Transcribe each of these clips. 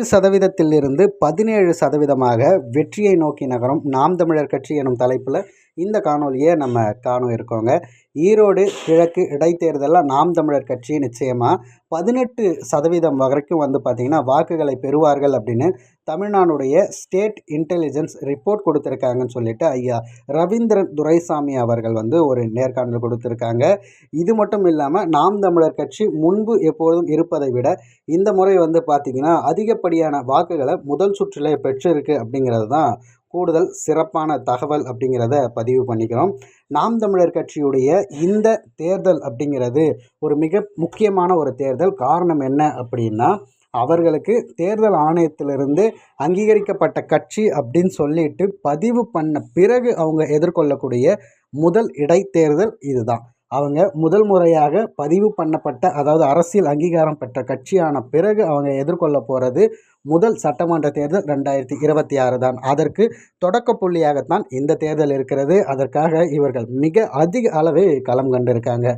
எட்டு சதவீதத்திலிருந்து பதினேழு சதவீதமாக வெற்றியை நோக்கி நகரும். நாம் தமிழர் கட்சி எனும் தலைப்பில் இந்த காணொலியை நம்ம காண இருக்கோங்க. ஈரோடு கிழக்கு இடைத்தேர்தலில் நாம் தமிழர் கட்சி நிச்சயமாக பதினெட்டு சதவீதம் வரைக்கும் வந்து பார்த்திங்கன்னா வாக்குகளை பெறுவார்கள் அப்படின்னு தமிழ்நாடுடைய ஸ்டேட் இன்டெலிஜென்ஸ் ரிப்போர்ட் கொடுத்துருக்காங்கன்னு சொல்லிட்டு ஐயா ரவீந்திரன் துரைசாமி அவர்கள் வந்து ஒரு நேர்காணல் கொடுத்துருக்காங்க. இது மட்டும் இல்லாமல் நாம் தமிழர் கட்சி முன்பு எப்பொழுதும் இருப்பதை விட இந்த முறை வந்து பார்த்திங்கன்னா அதிகப்படியான வாக்குகளை முதல் சுற்றிலே பெற்றிருக்கு அப்படிங்கிறது தான் கூடுதல் சிறப்பான தகவல் அப்படிங்கிறத பதிவு பண்ணிக்கிறோம். நாம் தமிழர் கட்சியுடைய இந்த தேர்தல் அப்படிங்கிறது ஒரு மிக முக்கியமான ஒரு தேர்தல். காரணம் என்ன அப்படின்னா அவர்களுக்கு தேர்தல் ஆணையத்திலிருந்து அங்கீகரிக்கப்பட்ட கட்சி அப்படின்னு சொல்லிட்டு பதிவு பண்ண பிறகு அவங்க எதிர்கொள்ளக்கூடிய முதல் இடைத்தேர்தல் இதுதான். அவங்க முதல் முறையாக பதிவு பண்ணப்பட்ட அதாவது அரசியல் அங்கீகாரம் பெற்ற கட்சியான பிறகு அவங்க எதிர்கொள்ள போகிறது முதல் சட்டமன்ற தேர்தல் ரெண்டாயிரத்தி இருபத்தி ஆறு தான். அதற்கு தொடக்க புள்ளியாகத்தான் இந்த தேர்தல் இருக்கிறது. அதற்காக இவர்கள் மிக அதிக அளவே களம் கண்டிருக்காங்க.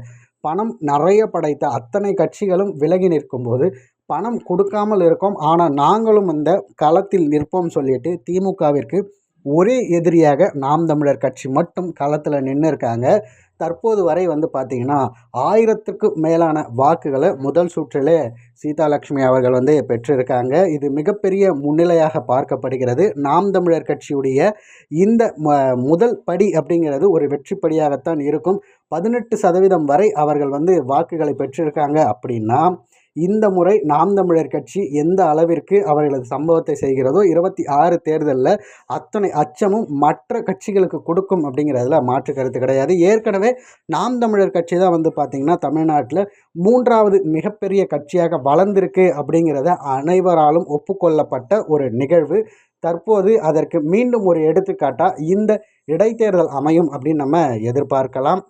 பணம் நிறைய படைத்த அத்தனை கட்சிகளும் விலகி நிற்கும்போது பணம் கொடுக்காமல் இருக்கோம். ஆனால் நாங்களும் இந்த களத்தில் நிற்போம் சொல்லிட்டு திமுகவிற்கு ஒரே எதிரியாக நாம் தமிழர் கட்சி மட்டும் களத்தில் நின்று இருக்காங்க தற்போது வரை வந்து பார்த்திங்கன்னா ஆயிரத்துக்கு மேலான வாக்குகளை முதல் சுற்றிலே சீதாலட்சுமி அவர்கள் வந்து பெற்றிருக்காங்க. இது மிகப்பெரிய முன்னிலையாக பார்க்கப்படுகிறது. நாம் தமிழர் கட்சியுடைய இந்த முதல் படி அப்படிங்கிறது ஒரு வெற்றிப்படியாகத்தான் இருக்கும். பதினெட்டு சதவீதம் வரை அவர்கள் வந்து வாக்குகளை பெற்றிருக்காங்க. அப்படின்னா இந்த முறை நாம் தமிழர் கட்சி எந்த அளவிற்கு அவர்களது சம்பவத்தை செய்கிறதோ இருபத்தி ஆறு தேர்தலில் அத்தனை அச்சமும் மற்ற கட்சிகளுக்கு கொடுக்கும் அப்படிங்கிறதுல மாற்று கருத்து கிடையாது. ஏற்கனவே நாம் தமிழர் கட்சி தான் வந்து பார்த்திங்கன்னா தமிழ்நாட்டில் மூன்றாவது மிகப்பெரிய கட்சியாக வளர்ந்திருக்கு அப்படிங்கிறத அனைவராலும் ஒப்புக்கொள்ளப்பட்ட ஒரு நிகழ்வு. தற்போது அதற்கு மீண்டும் ஒரு எடுத்துக்காட்டாக இந்த இடைத்தேர்தல் அமையும் அப்படின்னு நம்ம எதிர்பார்க்கலாம்.